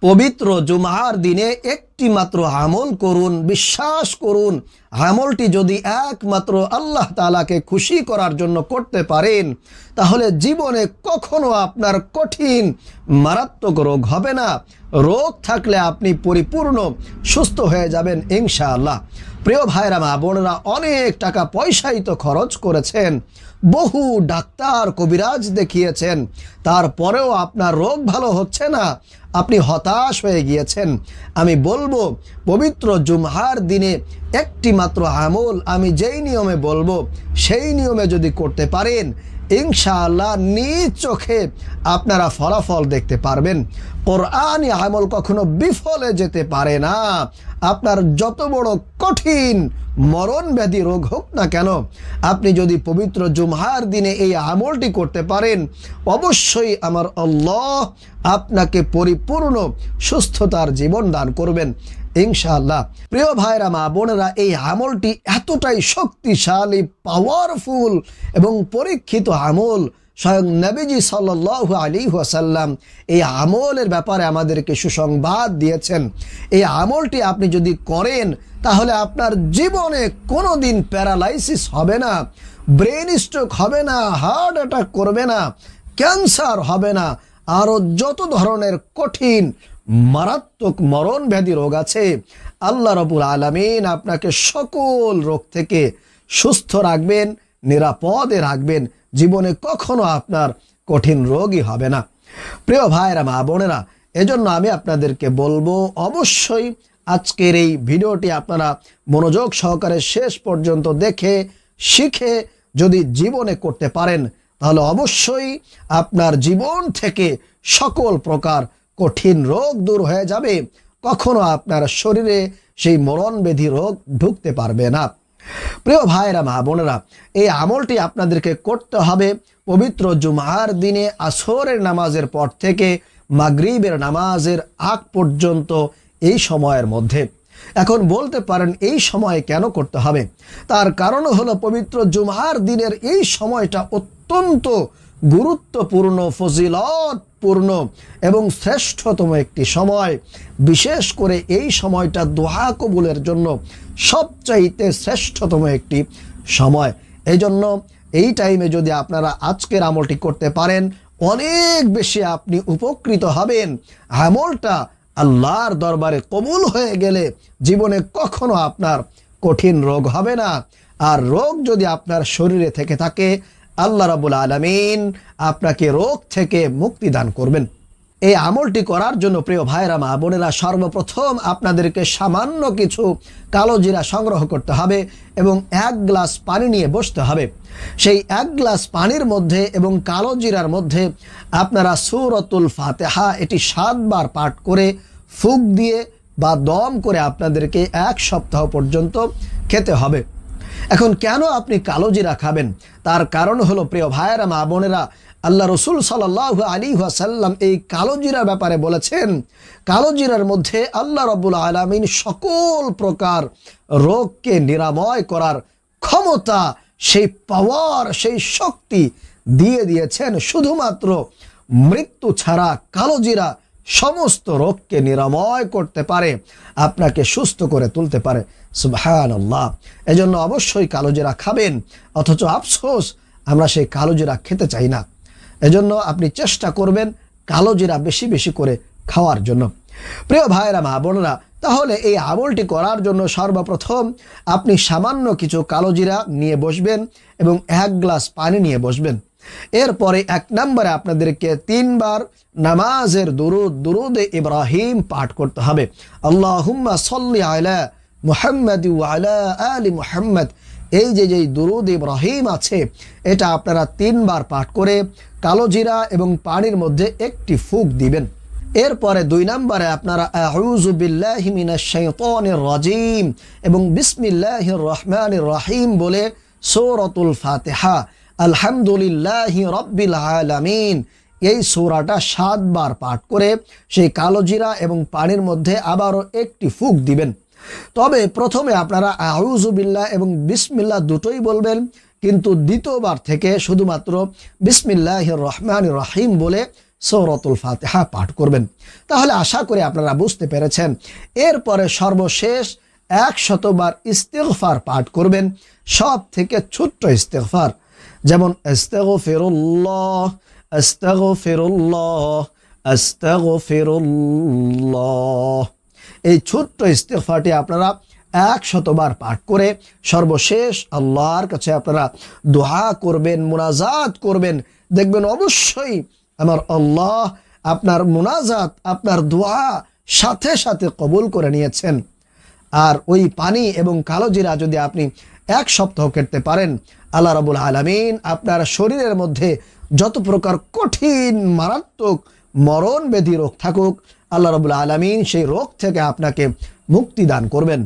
পবিত্র জুমার দিনে একটি মাত্র আমল করুন, বিশ্বাস করুন। আমলটি যদি একমাত্র আল্লাহ তালাকে খুশি করার জন্য করতে পারেন, তাহলে জীবনে কখনো আপনার কঠিন, মারাত্মক রোগ হবে না। রোগ থাকলে আপনি পরিপূর্ণ, সুস্থ হয়ে যাবেন ইনশাআল্লাহ। প্রিয় ভাইরা মা বোনেরা, অনেক টাকা পয়সাই তো খরচ করেছেন। বহু ডাক্তার, কবিরাজ দেখিয়েছেন। তারপরেও আপনার রোগ ভালো হচ্ছে না। আপনি হতাশ হয়ে গিয়েছেন। আমি বলব, পবিত্র জুমহার দিনে একটি মাত্র আমল আমি যেই নিয়মে বলব, সেই নিয়মে যদি করতে পারেন, ইনশাআল্লাহ নিজ চোখে আপনারা ফলাফল দেখতে পারবেন। কোরআনই আমল কখনো বিফলে যেতে পারে না। আপনার যত বড় কঠিন মরণ ব্যাধি রোগ হোক না কেন, আপনি যদি পবিত্র জুমহার দিনে এই আমলটি করতে পারেন, অবশ্যই আমার আল্লাহ আপনাকে পরিপূর্ণ সুস্থতার জীবন দান করবেন। ইনশাআল্লাহ। প্রিয় ভাইরা, মা বোনেরা, এই আমলটি এতটাই শক্তিশালী পাওয়ারফুল এবং পরীক্ষিত আমল স্বয়ং নবীজি সাল্লু আলী ওয়াসাল্লাম এই আমলের ব্যাপারে আমাদেরকে সুসংবাদ দিয়েছেন। এই আমলটি আপনি যদি করেন, তাহলে আপনার জীবনে কোনো দিন প্যারালাইসিস হবে না, ব্রেন স্ট্রোক হবে না, হার্ট অ্যাটাক করবে না, ক্যান্সার হবে না, আরও যত ধরনের কঠিন, মারাত্মক মরণ ব্যাধি রোগ আছে, আল্লাহ রবুল আলমিন আপনাকে সকল রোগ থেকে সুস্থ রাখবেন। নিরাপদে রাখবেন, জীবনে কখনো আপনার কঠিন রোগই হবে না। প্রিয় ভাইরা মা বোনেরা, এজন্য আমি আপনাদেরকে বলব, অবশ্যই আজকের এই ভিডিওটি আপনারা মনোযোগ সহকারে শেষ পর্যন্ত দেখে, শিখে যদি জীবনে করতে পারেন, তাহলে অবশ্যই আপনার জীবন থেকে সকল প্রকার কঠিন রোগ দূর হয়ে যাবে। কখনো আপনার শরীরে সেই মরণ ব্যাধি রোগ ঢুকতে পারবে না। প্রিয় ভাইরা মা বোনেরা, এই আমলটি আপনাদেরকে করতে হবে পবিত্র জুমার দিনে আসরের নামাজের পর থেকে মাগরিবের নামাজের আগ পর্যন্ত এই সময়ের মধ্যে। এখন বলতে পারেন, এই সময়ে কেন করতে হবে? তার কারণ হলো পবিত্র জুমার দিনের এই সময়টা অত্যন্ত গুরুত্বপূর্ণ, ফজিলতপূর্ণ এবং শ্রেষ্ঠতম একটি সময়। বিশেষ করে এই সময়টা দোহা কবুলের জন্য সবচাইতে শ্রেষ্ঠতম একটি সময়। এই জন্য এই টাইমে যদি আপনারা আজকের আমলটি করতে পারেন, অনেক বেশি আপনি উপকৃত হবেন। আমলটা আল্লাহর দরবারে কবুল হয়ে গেলে জীবনে কখনো আপনার কঠিন রোগ হবে না। আর রোগ যদি আপনার শরীরে থেকে থাকে আল্লাহ রাবুল আলমিন আপনাকে রোগ থেকে মুক্তি দান করবেন। এই আমলটি করার জন্য প্রিয় ভাইরা মা বোনেরা, সর্বপ্রথম আপনাদেরকে সামান্য কিছু কালো জিরা সংগ্রহ করতে হবে এবং এক গ্লাস পানি নিয়ে বসতে হবে। সেই এক গ্লাস পানির মধ্যে এবং কালো জিরার মধ্যে আপনারা সুরতুল ফাতেহা এটি সাতবার পাঠ করে ফুক দিয়ে বা দম করে আপনাদেরকে এক সপ্তাহ পর্যন্ত খেতে হবে। এখন কেন আপনি কালো জিরা খাবেন? তার কারণ হলো, প্রিয় ভাইয়েরা, মা বোনেরা, আল্লাহ রসুল সাল্লাহ আলী সাল্লাম এই কালো জিরার ব্যাপারে বলেছেন, কালো জিরার মধ্যে আল্লাহ রবুল আলমিন সকল প্রকার রোগকে নিরাময় করার ক্ষমতা, সেই পাওয়ার সেই শক্তি দিয়ে দিয়েছেন। শুধুমাত্র মৃত্যু ছাড়া কালো জিরা সমস্ত রোগকে নিরাময় করতে পারে, আপনাকে সুস্থ করে তুলতে পারে। সুবহান আল্লাহ এজন্য অবশ্যই কালোজিরা খাবেন, অথচ আফসোস, আমরা সেই কালোজিরা খেতে চাই না। এজন্য আপনি চেষ্টা করবেন কালোজিরা বেশি বেশি করে খাওয়ার জন্য। প্রিয় ভাইয়েরা, মা বোনেরা, তাহলে এই আমলটি করার জন্য সর্বপ্রথম আপনি সামান্য কিছু কালোজিরা নিয়ে বসবেন এবং এক গ্লাস পানি নিয়ে বসবেন। এরপরে এক নম্বরে আপনাদেরকে তিনবার নামাজের দুরুদ, দুরুদে ইব্রাহিম পাঠ করতে হবে। আল্লাহুম্মা সল্লি আলা মুহাম্মদ আলা আলি মুহাম্মদ। এই যে যেই দুরুদ ইব্রাহিম আছে, এটা আপনারা তিনবার পাঠ করে কালো জিরা এবং পানির মধ্যে একটি ফুক দিবেন। এরপরে দুই নম্বরে আপনারা রাজিম এবং বিসমিল্লাহ রহমান রহিম বলে সৌরতুল ফাতেহা আলহামদুলিল্লাহ রব্বিল আলামিন। এই সৌরাটা সাতবার পাঠ করে সেই কালো জিরা এবং পানির মধ্যে আবারও একটি ফুক দিবেন। তবে প্রথমে আপনারা আউজুবিল্লাহ এবং বিসমিল্লাহ দুটোই বলবেন, কিন্তু দ্বিতীয়বার থেকে শুধুমাত্র বিসমিল্লাহ রহমান রহিম বলে সৌরতুল ফাতেহা পাঠ করবেন। তাহলে আশা করে আপনারা বুঝতে পেরেছেন। এরপরে সর্বশেষ এক শতবার ইস্তেগফার পাঠ করবেন সব থেকে ছোট্ট ইস্তেগফার। যেমন এই ছোট্ট ইস্তেগফারটি আপনারা এক শতবার পাঠ করে সর্বশেষ আল্লাহর কাছে আপনারা দোয়া করবেন, মোনাজাত করবেন। দেখবেন অবশ্যই আমার আল্লাহ আপনার মোনাজাত, আপনার দোয়া সাথে সাথে কবুল করে নিয়েছেন। আর ওই পানি এবং কালো জিরা যদি আপনি এক সপ্তাহ কেটতে পারেন আল্লাহ রাবুল আলমিন আপনার শরীরের মধ্যে যত প্রকার কঠিন, মারাত্মক মরণ ব্যাধি রোগ থাকুক, আল্লাহ রাবুল আলমিন সেই রোগ থেকে আপনাকে মুক্তি দান করবেন।